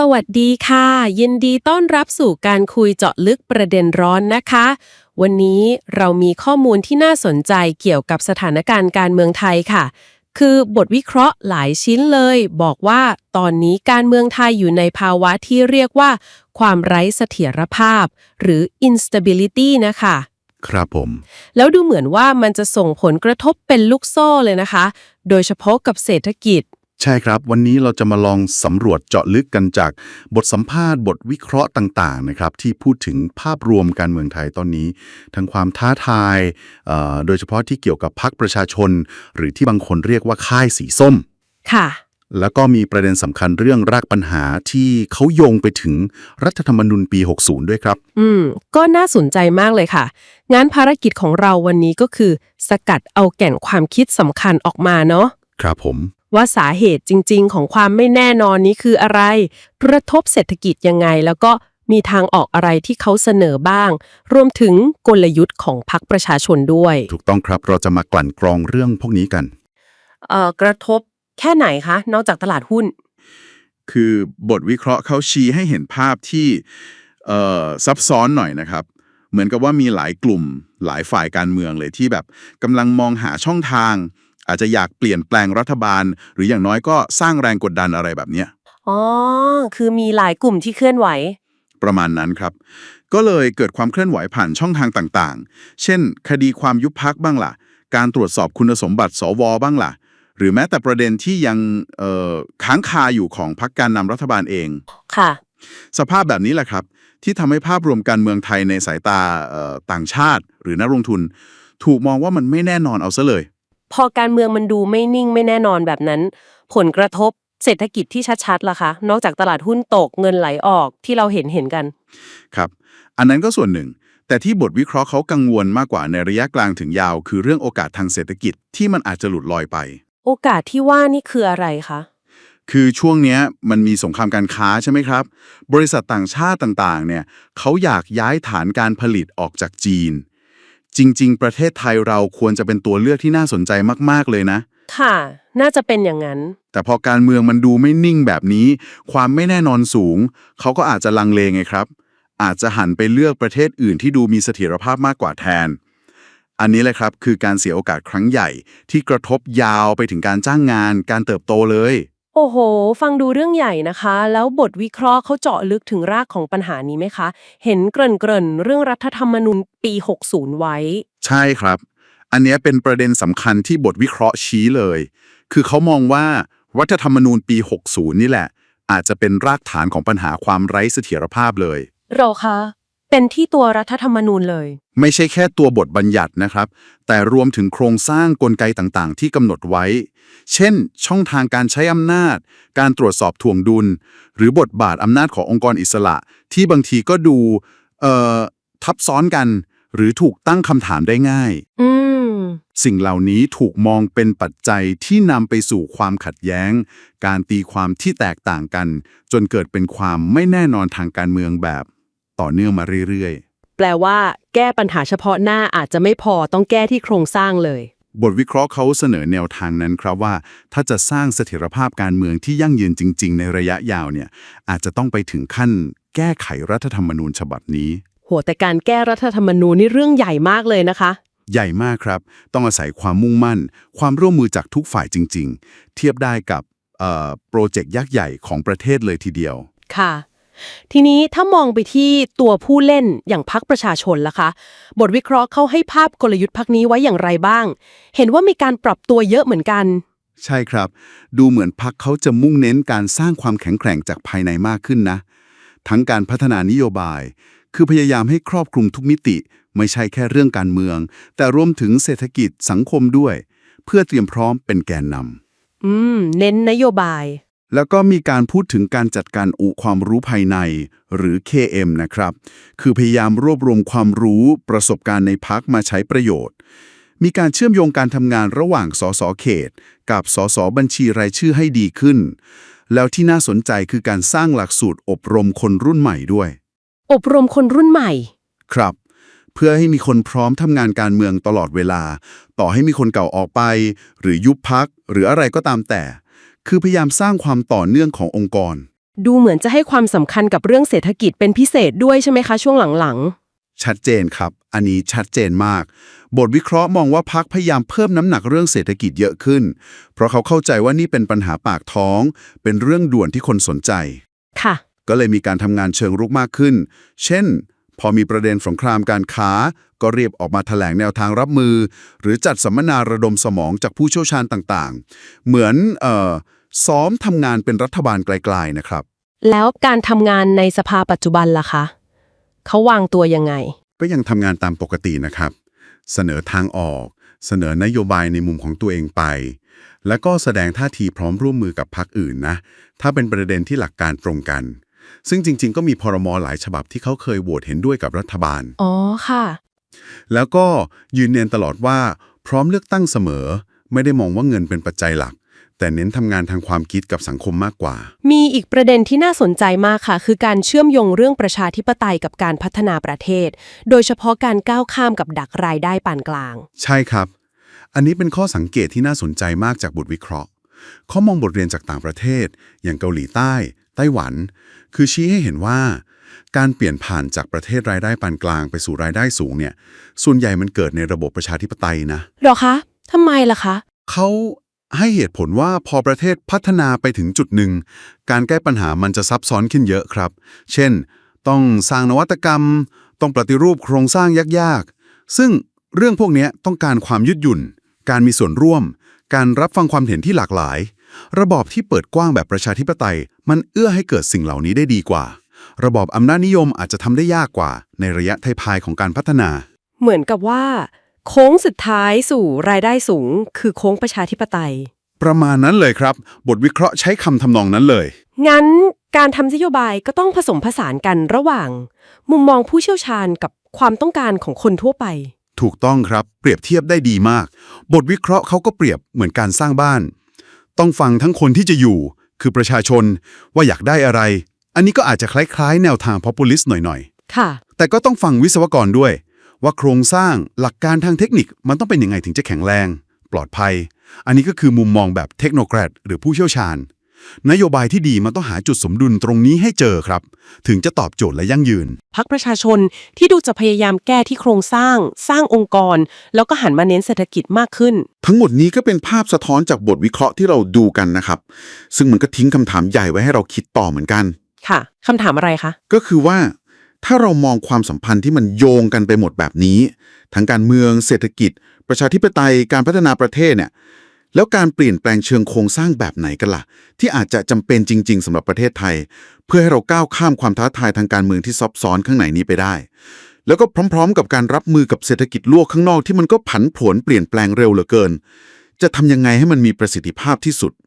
สวัสดีค่ะ ยินดีต้อนรับสู่การคุยเจาะลึกประเด็นร้อนนะคะ วันนี้เรามีข้อมูลที่น่าสนใจเกี่ยวกับสถานการณ์การเมืองไทยค่ะ คือบทวิเคราะห์หลายชิ้นเลย บอกว่าตอนนี้การเมืองไทยอยู่ในภาวะที่เรียกว่า ความไร้เสถียรภาพ หรือ instability นะคะครับผม แล้วดูเหมือนว่ามันจะส่งผลกระทบเป็นลูกโซ่เลยนะคะ โดยเฉพาะกับเศรษฐกิจ ใช่ครับ วันนี้เราจะมาลองสำรวจเจาะลึกกันจาก บทสัมภาษณ์บทวิเคราะห์ต่างๆนะครับที่พูดถึงภาพรวมการเมืองไทยตอนนี้ ทั้งความท้าทายเอ่อโดยเฉพาะที่เกี่ยวกับพรรคประชาชน หรือที่บางคนเรียกว่าค่ายสีส้ม ค่ะ แล้วก็มีประเด็นสำคัญเรื่องรากปัญหาที่เขาโยงไปถึงรัฐธรรมนูญปี 60 ด้วยครับ อืม ก็น่าสนใจมากเลยค่ะงานภารกิจของเราวันนี้ก็คือ สกัดเอาแก่นความคิดสำคัญออกมาเนาะ ครับผม ว่าสาเหตุจริง ๆ ของความไม่แน่นอนนี้คืออะไร กระทบเศรษฐกิจยังไง แล้วก็มีทางออกอะไรที่เขาเสนอบ้าง รวมถึงกลยุทธ์ของพรรคประชาชนด้วย ถูกต้องครับเราจะมากลั่นกรองเรื่องพวกนี้กัน เอ่อกระทบแค่ไหนคะ นอกจากตลาดหุ้น คือบทวิเคราะห์เขาชี้ให้เห็นภาพที่เอ่อซับซ้อนหน่อยนะครับ เหมือนกับว่ามีหลายกลุ่มหลายฝ่ายการเมืองเลยที่แบบกำลังมองหาช่องทาง อาจจะอยากเปลี่ยนแปลงรัฐบาล หรืออย่างน้อยก็สร้างแรงกดดันอะไรแบบเนี้ยอ๋อ คือมีหลายกลุ่มที่เคลื่อนไหว ประมาณนั้นครับ ก็เลยเกิดความเคลื่อนไหวผ่านช่องทางต่างๆ เช่น คดีความยุบพักบ้างล่ะ การตรวจสอบคุณสมบัติสวบ้างล่ะ หรือแม้แต่ประเด็นที่ยังเอ่อค้างคาอยู่ของพรรคการนำรัฐบาลเอง ค่ะ สภาพแบบนี้แหละครับ ที่ทำให้ภาพรวมการเมืองไทยในสายตาเอ่อต่างชาติ หรือนักลงทุน ถูกมองว่ามันไม่แน่นอนเอาซะเลย พอการเมืองมันดูไม่นิ่งไม่แน่นอนแบบนั้น ผลกระทบเศรษฐกิจที่ชัดๆล่ะคะ นอกจากตลาดหุ้นตกเงินไหลออกที่เราเห็นเห็นกัน ครับ อันนั้นก็ส่วนหนึ่ง แต่ที่บทวิเคราะห์เขากังวลมากกว่าในระยะกลางถึงยาว คือเรื่องโอกาสทางเศรษฐกิจที่มันอาจจะหลุดลอยไป โอกาสที่ว่านี่คืออะไรคะคือช่วงเนี้ยมันมีสงครามการค้าใช่ไหมครับ บริษัทต่างชาติต่างๆ เนี่ยเขาอยากย้ายฐานการผลิตออกจากจีน จริง ๆ ประเทศไทยเราควรจะเป็นตัวเลือกที่น่าสนใจมาก ๆ เลยนะ ค่ะ น่าจะเป็นอย่างนั้น แต่พอการเมืองมันดูไม่นิ่งแบบนี้ ความไม่แน่นอนสูง เขาก็อาจจะลังเลไงครับ อาจจะหันไปเลือกประเทศอื่นที่ดูมีเสถียรภาพมากกว่าแทน อันนี้แหละครับคือการเสียโอกาสครั้งใหญ่ที่กระทบยาวไปถึงการจ้างงาน การเติบโตเลย โอ้โห ฟังดูเรื่องใหญ่นะคะ แล้วบทวิเคราะห์เขาเจาะลึกถึงรากของปัญหานี้ไหมคะ เห็นเกริ่นๆ เรื่องรัฐธรรมนูญปี 60 ไว้ ใช่ครับ อันเนี้ยเป็นประเด็นสำคัญที่บทวิเคราะห์ชี้เลย คือเขามองว่ารัฐธรรมนูญปี 60 นี่แหละ อาจจะเป็นรากฐานของปัญหาความไร้เสถียรภาพเลยรอคะ เป็นที่ตัวรัฐธรรมนูญเลย ไม่ใช่แค่ตัวบทบัญญัตินะครับ แต่รวมถึงโครงสร้างกลไกต่างๆ ที่กำหนดไว้ เช่น ช่องทางการใช้อำนาจ การตรวจสอบถ่วงดุล หรือบทบาทอำนาจขององค์กรอิสระ ที่บางทีก็ดูเอ่อทับซ้อนกัน หรือถูกตั้งคำถามได้ง่ายอืมสิ่งเหล่านี้ถูกมองเป็นปัจจัยที่นำไปสู่ความขัดแย้ง การตีความที่แตกต่างกัน จนเกิดเป็นความไม่แน่นอนทางการเมืองแบบ ต่อเนื่องมาเรื่อยๆ แปลว่า แก้ปัญหาเฉพาะหน้าอาจจะไม่พอต้องแก้ที่โครงสร้างเลย บทวิเคราะห์เขาเสนอแนวทางนั้นครับว่า ถ้าจะสร้างเสถียรภาพการเมืองที่ยั่งยืนจริง ๆ ในระยะยาวเนี่ยอาจจะต้องไปถึงขั้น แก้ไขรัฐธรรมนูญฉบับนี้โหแต่การแก้รัฐธรรมนูญนี่เรื่องใหญ่มากเลยนะคะ ใหญ่มากครับ ต้องอาศัยความมุ่งมั่น ความร่วมมือจากทุกฝ่ายจริง ๆ เทียบได้กับเอ่อโปรเจกต์ยักษ์ใหญ่ของประเทศเลยทีเดียว ค่ะ ทีนี้ถ้ามองไปที่ตัวผู้เล่นอย่างพักประชาชนล่ะคะ บทวิเคราะห์เขาให้ภาพกลยุทธ์พักนี้ไว้อย่างไรบ้าง เห็นว่ามีการปรับตัวเยอะเหมือนกัน ใช่ครับ ดูเหมือนพักเขาจะมุ่งเน้นการสร้างความแข็งแกร่งจากภายในมากขึ้นนะ ทั้งการพัฒนานโยบาย คือพยายามให้ครอบคลุมทุกมิติ ไม่ใช่แค่เรื่องการเมือง แต่รวมถึงเศรษฐกิจสังคมด้วย เพื่อเตรียมพร้อมเป็นแกนนำอืม เน้นนโยบาย แล้วก็มีการพูดถึงการจัดการอุความรู้ภายใน หรือ KM นะครับ คือพยายามรวบรวมความรู้ประสบการณ์ในพักมาใช้ประโยชน์ มีการเชื่อมโยงการทำงานระหว่างสสเขต กับสสบัญชีรายชื่อให้ดีขึ้น แล้วที่น่าสนใจคือการสร้างหลักสูตรอบรมคนรุ่นใหม่ด้วย อบรมคนรุ่นใหม่ ครับ เพื่อให้มีคนพร้อมทำงานการเมืองตลอดเวลา ต่อให้มีคนเก่าออกไป หรือยุบพักหรืออะไรก็ตามแต่ คือพยายามสร้างความต่อเนื่องขององค์กร ดูเหมือนจะให้ความสำคัญกับเรื่องเศรษฐกิจเป็นพิเศษด้วยใช่ไหมคะช่วงหลังชัดเจนครับ อันนี้ชัดเจนมาก บทวิเคราะห์มองว่าพักพยายามเพิ่มน้ำหนักเรื่องเศรษฐกิจเยอะขึ้น เพราะเขาเข้าใจว่านี่เป็นปัญหาปากท้อง เป็นเรื่องด่วนที่คนสนใจ ๆ ค่ะ ก็เลยมีการทำงานเชิงรุกมากขึ้น เช่น พอมีประเด็นสงครามการค้า ก็เรียบออกมาแถลงแนวทางรับมือ หรือจัดสัมมนาระดมสมองจากผู้เชี่ยวชาญต่างๆ เหมือนเอ่อซ้อมทำงานเป็นรัฐบาลไกลๆนะครับ แล้วการทำงานในสภาปัจจุบันล่ะคะเขาวางตัวยังไง ก็ยังทำงานตามปกตินะครับ เสนอทางออก เสนอนโยบายในมุมของตัวเองไป แล้วก็แสดงท่าทีพร้อมร่วมมือกับพรรคอื่นนะ ถ้าเป็นประเด็นที่หลักการตรงกัน ซึ่งจริง ๆ ก็มีพรมหลายฉบับที่เขาเคยโหวตเห็นด้วยกับรัฐบาล อ๋อค่ะ แล้วก็ยืนเนียนตลอดว่าพร้อมเลือกตั้งเสมอ ไม่ได้มองว่าเงินเป็นปัจจัยหลัก แต่เน้นทำงานทางความคิดกับสังคมมากกว่า มีอีกประเด็นที่น่าสนใจมากค่ะ คือการเชื่อมโยงเรื่องประชาธิปไตยกับการพัฒนาประเทศ โดยเฉพาะการก้าวข้ามกับดักรายได้ปานกลาง ใช่ครับ อันนี้เป็นข้อสังเกตที่น่าสนใจมากจากบทวิเคราะห์เขามองบทเรียนจากต่างประเทศ อย่างเกาหลีใต้ ไต้หวัน คือชี้ให้เห็นว่า การเปลี่ยนผ่านจากประเทศรายได้ปานกลางไปสู่รายได้สูงเนี่ย ส่วนใหญ่มันเกิดในระบบประชาธิปไตยนะหรอคะทำไมล่ะคะ เขาให้เหตุผลว่าพอประเทศพัฒนาไปถึงจุดหนึ่ง การแก้ปัญหามันจะซับซ้อนขึ้นเยอะครับ เช่น ต้องสร้างนวัตกรรม ต้องปฏิรูปโครงสร้างยากๆ ซึ่งเรื่องพวกเนี้ยต้องการความยืดหยุ่น การมีส่วนร่วม การรับฟังความเห็นที่หลากหลาย ระบอบที่เปิดกว้างแบบประชาธิปไตย มันเอื้อให้เกิดสิ่งเหล่านี้ได้ดีกว่า ระบอบอำนาจนิยมอาจจะทำได้ยากกว่า ในระยะท้ายๆของการพัฒนา เหมือนกับว่า โค้งสุดท้ายสู่รายได้สูง คือโค้งประชาธิปไตย ประมาณนั้นเลยครับ บทวิเคราะห์ใช้คำทำนองนั้นเลย งั้นการทำนโยบายก็ต้องผสมผสานกันระหว่าง มุมมองผู้เชี่ยวชาญกับความต้องการของคนทั่วไป ถูกต้องครับ เปรียบเทียบได้ดีมาก บทวิเคราะห์เขาก็เปรียบเหมือนการสร้างบ้าน ต้องฟังทั้งคนที่จะอยู่ คือประชาชนว่าอยากได้อะไร อันนี้ก็อาจจะคล้ายๆ แนวทาง populist หน่อยค่ะๆแต่ก็ต้องฟังวิศวกรด้วย ว่าโครงสร้างหลักการทางเทคนิคมันต้องเป็นยังไงถึงจะแข็งแรง ปลอดภัย อันนี้ก็คือมุมมองแบบเทคโนแครดหรือผู้เชี่ยวชาญ นโยบายที่ดีมันต้องหาจุดสมดุลตรงนี้ให้เจอครับ ถึงจะตอบโจทย์และยั่งยืน พักประชาชนที่ดูจะพยายามแก้ที่โครงสร้าง สร้างองค์กร แล้วก็หันมาเน้นเศรษฐกิจมากขึ้น ทั้งหมดนี้ก็เป็นภาพสะท้อนจากบทวิเคราะห์ที่เราดูกันนะครับ ซึ่งมันก็ทิ้งคำถามใหญ่ไว้ให้เราคิดต่อเหมือนกัน ค่ะคำถามอะไรคะ ก็คือว่า ถ้าเรามองความสัมพันธ์ที่มันโยงกันไปหมดแบบนี้ ทั้งการเมืองเศรษฐกิจ ประชาธิปไตยการพัฒนาประเทศเนี่ย แล้วการเปลี่ยนแปลงเชิงโครงสร้างแบบไหนกันล่ะ ที่อาจจะจำเป็นจริง ๆสำหรับประเทศไทย เพื่อให้เราก้าวข้ามความท้าทายทางการเมืองที่ซับซ้อนข้างในนี้ไปได้ แล้วก็พร้อม ๆ กับการรับมือกับเศรษฐกิจโลกข้างนอกที่มันก็ผันผวนเปลี่ยนแปลงเร็วเหลือเกิน จะทำยังไงให้มันมีประสิทธิภาพที่สุด